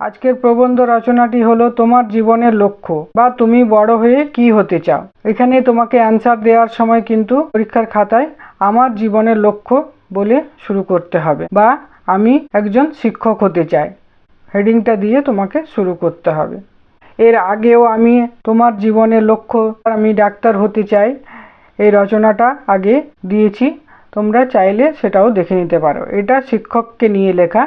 আজকের প্রবন্ধ রচনাটি হলো তোমার জীবনের লক্ষ্য। বা তুমি বড় হয়ে কি হতে চাও। এখানে তোমাকে অ্যান্সার দেওয়ার সময় কিন্তু পরীক্ষার খাতায় আমার জীবনের লক্ষ্য বলে শুরু করতে হবে। বা আমি একজন শিক্ষক হতে চাই। হেডিংটা দিয়ে তোমাকে শুরু করতে হবে। এর আগেও আমি তোমার জীবনের লক্ষ্য, আমি ডাক্তার হতে চাই, এই রচনাটা আগে দিয়েছি। তোমরা চাইলে সেটাও দেখে নিতে পারো। এটা শিক্ষককে নিয়ে লেখা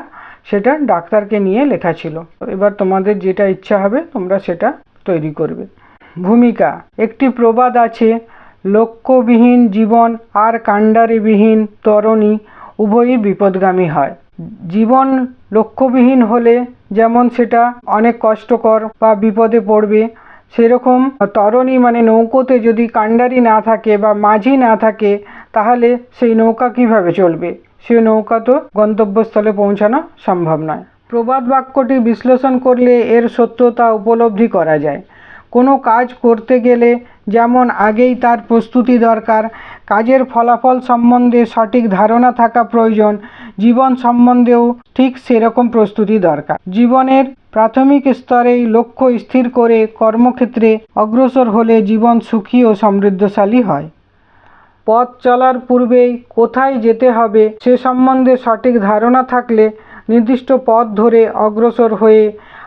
সেটা ডাক্তারকে নিয়ে লেখা ছিল। এবার তোমাদের যেটা ইচ্ছা হবে, তোমরা সেটা তৈরি করবে। ভূমিকা, একটি প্রবাদ আছে, লক্ষ্যবিহীন জীবন আর কাণ্ডারিবিহীন তরণী উভয়ই বিপদগামী হয়। জীবন লক্ষ্যবিহীন হলে যেমন সেটা অনেক কষ্টকর বা বিপদে পড়বে, সেরকম তরণী মানে নৌকোতে যদি কাণ্ডারি না থাকে বা মাঝি না থাকে, তাহলে সেই নৌকা কীভাবে চলবে? সে নৌকা তো গন্তব্যস্থলে পৌঁছানো সম্ভব নয়। প্রবাদ বাক্যটি বিশ্লেষণ করলে এর সত্যতা উপলব্ধি করা যায়। কোনো কাজ করতে গেলে যেমন আগেই তার প্রস্তুতি দরকার, কাজের ফলাফল সম্বন্ধে সঠিক ধারণা থাকা প্রয়োজন, জীবন সম্বন্ধেও ঠিক সেরকম প্রস্তুতি দরকার। জীবনের প্রাথমিক স্তরেই লক্ষ্য স্থির করে কর্মক্ষেত্রে অগ্রসর হলে জীবন সুখী ও সমৃদ্ধশালী হয়। পথ চলার পূর্বেই কোথায় যেতে হবে সে সম্বন্ধে সঠিক ধারণা থাকলে নির্দিষ্ট পথ ধরে অগ্রসর হয়ে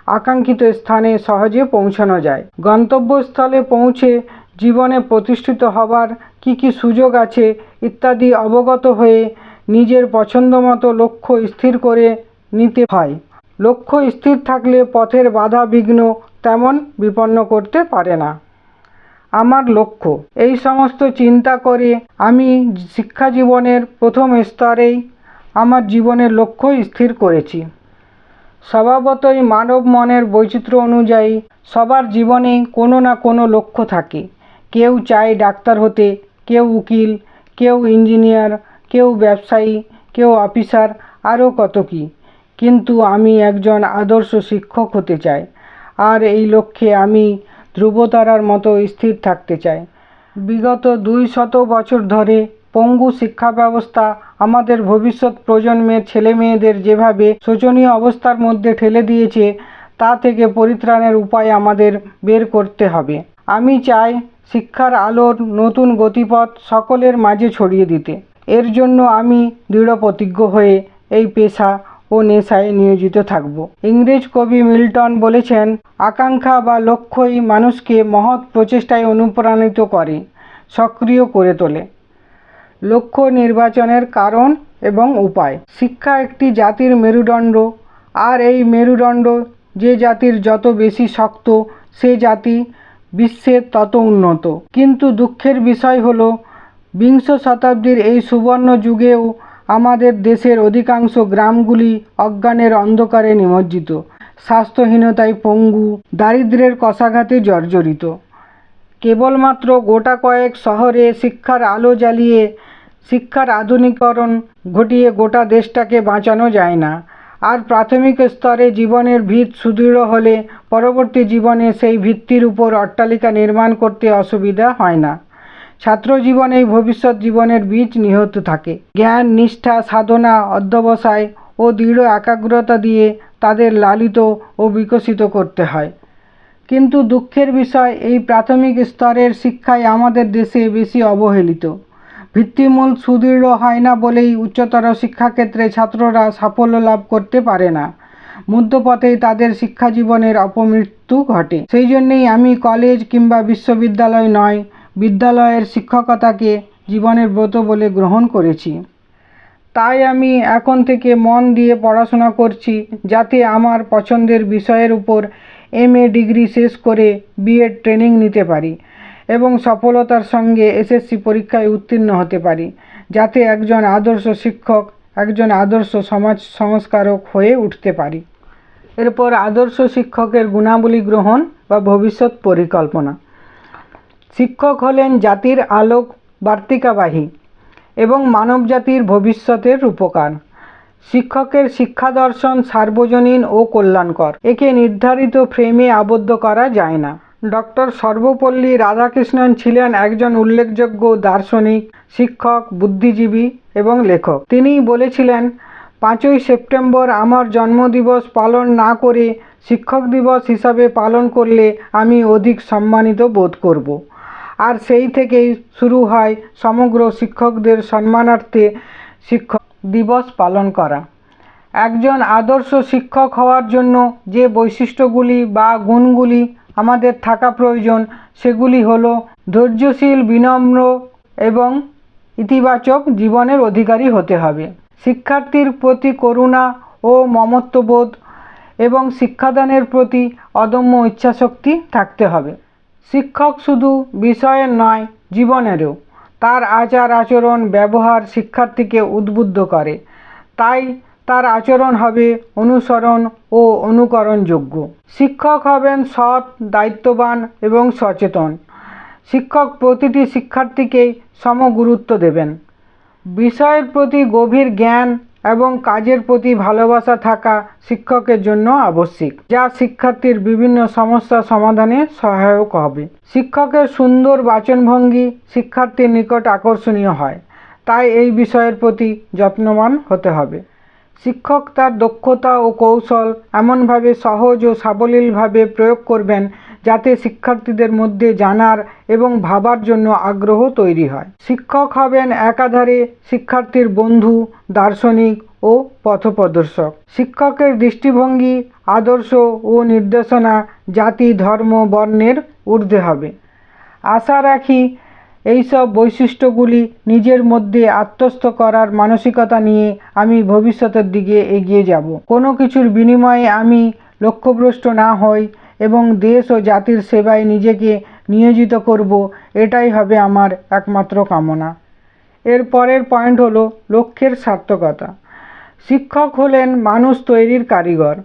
আকাঙ্ক্ষিত স্থানে সহজে পৌঁছানো যায়। গন্তব্যস্থলে পৌঁছে জীবনে প্রতিষ্ঠিত হবার কী কী সুযোগ আছে ইত্যাদি অবগত হয়ে নিজের পছন্দমতো লক্ষ্য স্থির করে নিতে হয়। লক্ষ্য স্থির থাকলে পথের বাধা বিঘ্ন তেমন বিপন্ন করতে পারে না। আমার লক্ষ্য। এই সমস্ত চিন্তা করে আমি শিক্ষা জীবনের প্রথম স্তরেই আমার জীবনের লক্ষ্য স্থির করেছি। স্বভাবতই মানব মনের বৈচিত্র্য অনুযায়ী সবার জীবনে কোনো না কোনো লক্ষ্য থাকে। কেউ চায় ডাক্তার হতে, কেউ উকিল, কেউ ইঞ্জিনিয়ার, কেউ ব্যবসায়ী, কেউ অফিসার, আরও কত কী। কিন্তু আমি একজন আদর্শ শিক্ষক হতে চাই। আর এই লক্ষ্যে আমি ধ্রুবতারার মতো স্থির থাকতে চাই বিগত দুই শত বছর ধরে পঙ্গু শিক্ষা ব্যবস্থা আমাদের ভবিষ্যৎ প্রজন্মের ছেলেমেয়েদের যেভাবে শোচনীয় অবস্থার মধ্যে ঠেলে দিয়েছে, তা থেকে পরিত্রাণের উপায় আমাদের বের করতে হবে। আমি চাই শিক্ষার আলোর নতুন গতিপথ সকলের মাঝে ছড়িয়ে দিতে। এর জন্য আমি দৃঢ় প্রতিজ্ঞ হয়ে এই পেশা ও নেশায় নিয়োজিত থাকব। ইংরেজ কবি মিল্টন বলেছেন, আকাঙ্ক্ষা বা লক্ষ্যই মানুষকে মহৎ প্রচেষ্টায় অনুপ্রাণিত করে, সক্রিয় করে তোলে। লক্ষ্য নির্বাচনের কারণ এবং উপায়। শিক্ষা একটি জাতির মেরুদণ্ড, আর এই মেরুদণ্ড যে জাতির যত বেশি শক্ত, সে জাতি বিশ্বের তত উন্নত। কিন্তু দুঃখের বিষয় হলো, বিংশ শতাব্দীর এই সুবর্ণ যুগেও আমাদের দেশের অধিকাংশ গ্রামগুলি অজ্ঞানের অন্ধকারে নিমজ্জিত। স্বাস্থ্যহীনতায় পঙ্গু দারিদ্র্যের কষাঘাতে জর্জরিত। কেবলমাত্র গোটা কয়েক শহরে শিক্ষার আলো জ্বালিয়ে শিক্ষার আধুনিকরণ ঘটিয়ে গোটা দেশটাকে বাঁচানো যায় না। আর প্রাথমিক স্তরে জীবনের ভিত সুদৃঢ় হলে পরবর্তী জীবনে সেই ভিত্তির উপর অট্টালিকা নির্মাণ করতে অসুবিধা হয় না। ছাত্র জীবনেই ভবিষ্যৎ জীবনের বীজ নিহত থাকে। জ্ঞান, নিষ্ঠা, সাধনা, অধ্যবসায় ও দৃঢ় একাগ্রতা দিয়ে তাদের লালিত ও বিকশিত করতে হয়। কিন্তু দুঃখের বিষয়, এই প্রাথমিক স্তরের শিক্ষায় আমাদের দেশে বেশি অবহেলিত। ভিত্তিমূল সুদৃঢ় হয় না বলেই উচ্চতর শিক্ষাক্ষেত্রে ছাত্ররা সাফল্য লাভ করতে পারে না। মধ্যপথেই তাদের শিক্ষা জীবনের অপমৃত্যু ঘটে। সেই জন্যেই আমি কলেজ কিংবা বিশ্ববিদ্যালয় নয় বিদ্যালয়ের শিক্ষকতাকে জীবনের ব্রত বলে গ্রহণ করেছি। তাই আমি এখন থেকে মন দিয়ে পড়াশোনা করছি যাতে আমার পছন্দের বিষয়ের উপর এম এ ডিগ্রি শেষ করে বিএড ট্রেনিং নিতে পারি এবং সফলতার সঙ্গে এসএসসি পরীক্ষায় উত্তীর্ণ হতে পারি যাতে একজন আদর্শ শিক্ষক, একজন আদর্শ সমাজ সংস্কারক হয়ে উঠতে পারি। এরপর আদর্শ শিক্ষকের গুণাবলী গ্রহণ বা ভবিষ্যৎ পরিকল্পনা। শিক্ষক হলেন জাতির আলোক বার্তিকাবাহী এবং মানবজাতির ভবিষ্যতের রূপকার। শিক্ষকের শিক্ষা দর্শন সার্বজনীন ও কল্যাণকর। একে নির্ধারিত ফ্রেমে আবদ্ধ করা যায় না। ডক্টর সর্বপল্লী রাধাকৃষ্ণন ছিলেন একজন উল্লেখযোগ্য দার্শনিক, শিক্ষক, বুদ্ধিজীবী এবং লেখক। তিনিই বলেছিলেন, পাঁচই সেপ্টেম্বর আমার জন্মদিবস পালন না করে শিক্ষক দিবস হিসাবে পালন করলে আমি অধিক সম্মানিত বোধ করব। আর সেই থেকেই শুরু হয় সমগ্র শিক্ষকদের সম্মানার্থে শিক্ষক দিবস পালন করা। একজন আদর্শ শিক্ষক হওয়ার জন্য যে বৈশিষ্ট্যগুলি বা গুণগুলি আমাদের থাকা প্রয়োজন, সেগুলি হলো ধৈর্যশীল, বিনম্র এবং ইতিবাচক জীবনের অধিকারী হতে হবে। শিক্ষার্থীর প্রতি করুণা ও মমত্ববোধ এবং শিক্ষাদানের প্রতি অদম্য ইচ্ছাশক্তি থাকতে হবে। শিক্ষক শুধু বিষয়ের নয়, জীবনেরও। তার আচার আচরণ ব্যবহার শিক্ষার্থীকে উদ্বুদ্ধ করে। তাই তার আচরণ হবে অনুসরণ ও অনুকরণযোগ্য। শিক্ষক হবেন সৎ, দায়িত্ববান এবং সচেতন। শিক্ষক প্রতিটি শিক্ষার্থীকেই সম গুরুত্ব দেবেন। বিষয়ের প্রতি গভীর জ্ঞান এবং কাজের প্রতি ভালোবাসা থাকা শিক্ষকের জন্য আবশ্যিক, যা শিক্ষার্থীর বিভিন্ন সমস্যা সমাধানে সহায়ক হবে। শিক্ষকের সুন্দর বাচনভঙ্গি শিক্ষার্থীর নিকট আকর্ষণীয় হয়, তাই এই বিষয়ের প্রতি যত্নবান হতে হবে। শিক্ষক তার দক্ষতা ও কৌশল এমনভাবে সহজ ও সাবলীলভাবে প্রয়োগ করবেন যাতে শিক্ষার্থীদের মধ্যে জানার এবং ভাবার জন্য আগ্রহ তৈরি হয়। শিক্ষক হবেন একাধারে শিক্ষার্থীর বন্ধু, দার্শনিক ও পথপ্রদর্শক। শিক্ষকের দৃষ্টিভঙ্গি, আদর্শ ও নির্দেশনা জাতি, ধর্ম, বর্ণের ঊর্ধ্বে হবে। আশা রাখি এইসব বৈশিষ্ট্যগুলি নিজের মধ্যে আত্মস্থ করার মানসিকতা নিয়ে আমি ভবিষ্যতের দিকে এগিয়ে যাব। কোনো কিছুর বিনিময়ে আমি লক্ষ্যভ্রষ্ট না হই এবং দেশ ও জাতির সেবায় নিজেকে নিয়োজিত করব, এটাই হবে আমার একমাত্র কামনা। এর পরের পয়েন্ট হলো লক্ষ্যের সার্থকতা। শিক্ষক হলেন মানুষ তৈরির কারিগর।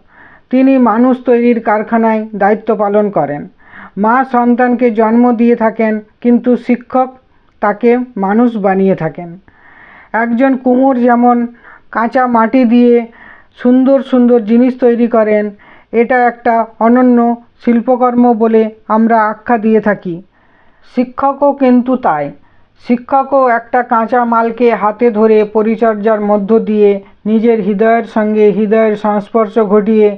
তিনি মানুষ তৈরির কারখানায় দায়িত্ব পালন করেন। মা সন্তানকে জন্ম দিয়ে থাকেন, কিন্তু শিক্ষক তাকে মানুষ বানিয়ে থাকেন। একজন কুমোর যেমন কাঁচা মাটি দিয়ে সুন্দর সুন্দর জিনিস তৈরি করেন এটা একটা অনন্য শিল্পকর্ম বলে আমরা আখ্যা দিয়ে থাকি। শিক্ষকও কিন্তু তাই। শিক্ষকও একটা কাঁচা মালকে হাতে ধরে পরিচর্যার মধ্য দিয়ে নিজের হৃদয়ের সঙ্গে হৃদয়ের সংস্পর্শ ঘটিয়ে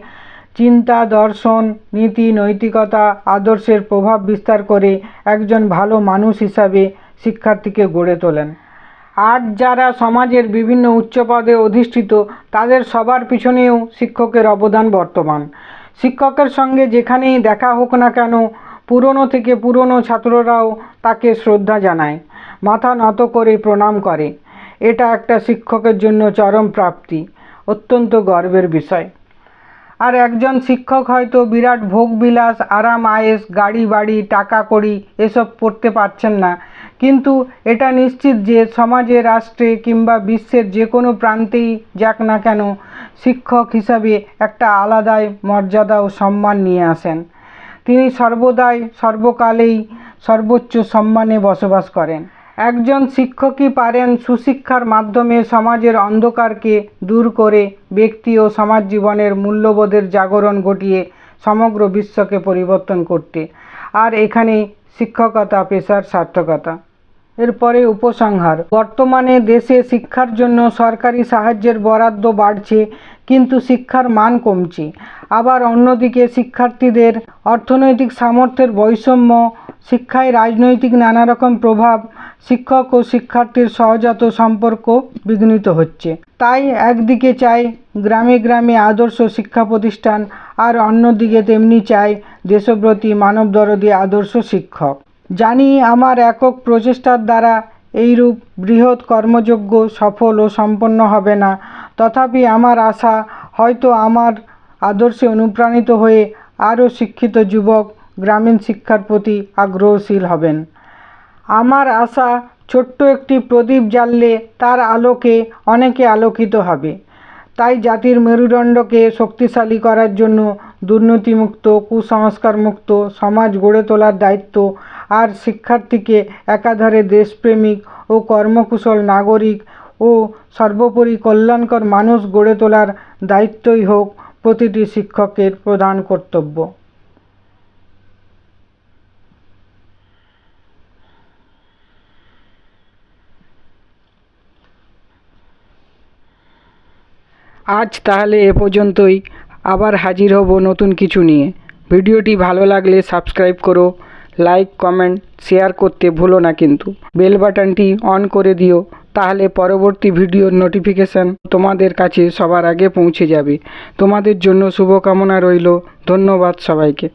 চিন্তা, দর্শন, নীতি, নৈতিকতা, আদর্শের প্রভাব বিস্তার করে একজন ভালো মানুষ হিসাবে শিক্ষার্থীকে গড়ে তোলেন। আজ যারা সমাজের বিভিন্ন উচ্চ পদে অধিষ্ঠিত, তাদের সবার পিছনেও শিক্ষকের অবদান বর্তমান। শিক্ষকের সঙ্গে যেখানেই দেখা হোক না কেন, পুরনো থেকে পুরনো ছাত্ররাও তাকে শ্রদ্ধা জানায়, মাথা নত করে প্রণাম করে। এটা একটা শিক্ষকের জন্য চরম প্রাপ্তি, অত্যন্ত গর্বের বিষয়। আর একজন শিক্ষক হয়তো বিরাট ভোগবিলাস, আরাম, আয়েস, গাড়ি, বাড়ি, টাকা কড়ি এসব পড়তে পারছেন না কিন্তু এটা নিশ্চিত যে সমাজে, রাষ্ট্রে কিংবা বিশ্বের যে কোনো প্রান্তেই যাক না কেন, শিক্ষক হিসাবে একটা আলাদাই মর্যাদা ও সম্মান নিয়ে আসেন। তিনি সর্বদাই, সর্বকালেই সর্বোচ্চ সম্মানে বসবাস করেন। একজন শিক্ষকই পারেন সুশিক্ষার মাধ্যমে সমাজের অন্ধকারকে দূর করে ব্যক্তি ও সমাজ জীবনের মূল্যবোধের জাগরণ ঘটিয়ে সমগ্র বিশ্বকে পরিবর্তন করতে। আর এখানে শিক্ষকতা, পেশার সার্থকতা। এরপরে উপসংহার। বর্তমানে দেশে শিক্ষার জন্য সরকারি সাহায্যের বরাদ্দ বাড়ছে, কিন্তু শিক্ষার মান কমছে। আবার অন্যদিকে শিক্ষার্থীদের অর্থনৈতিক সামর্থ্যের বৈষম্য, শিক্ষায় রাজনৈতিক নানা রকম প্রভাব, শিক্ষক ও শিক্ষার্থীর সহজাত সম্পর্ক বিঘ্নিত হচ্ছে। তাই একদিকে চাই গ্রামে গ্রামে আদর্শ শিক্ষা প্রতিষ্ঠান, আর অন্যদিকে তেমনি চাই দেশব্রতী মানবদরদী আদর্শ শিক্ষক। জানি আমার একক প্রচেষ্টার দ্বারা এইরূপ বৃহৎ কর্মযজ্ঞ সফল ও সম্পন্ন হবে না। তথাপি আমার আশা হয়তো আমার আদর্শে অনুপ্রাণিত হয়ে আরও শিক্ষিত যুবক গ্রামীণ শিক্ষার প্রতি আগ্রহশীল হবেন। আমার আশা ছোট্ট একটি প্রদীপ জ্বাললে তার আলোকে অনেকে আলোকিত হবে। তাই জাতির মেরুদণ্ডকে শক্তিশালী করার জন্য দুর্নীতিমুক্ত, কুসংস্কারমুক্ত সমাজ গড়ে তোলার দায়িত্ব আর শিক্ষার্থীকে একাধারে দেশপ্রেমিক ও কর্মকুশল নাগরিক ও সর্বোপরি কল্যাণকর মানুষ গড়ে তোলার দায়িত্বই হোক প্রতিটি শিক্ষকের প্রধান কর্তব্য। আজ তাহলে এ পর্যন্তই। আবার হাজির হব নতুন কিছু নিয়ে। ভিডিওটি ভালো লাগলে সাবস্ক্রাইব করো। লাইক কমেন্ট শেয়ার করতে ভুলো না কিন্তু। বেল বাটনটি অন করে দিও, তাহলে পরবর্তী ভিডিওর নোটিফিকেশান তোমাদের কাছে সবার আগে পৌঁছে যাবে। তোমাদের জন্য শুভকামনা রইল, ধন্যবাদ সবাইকে।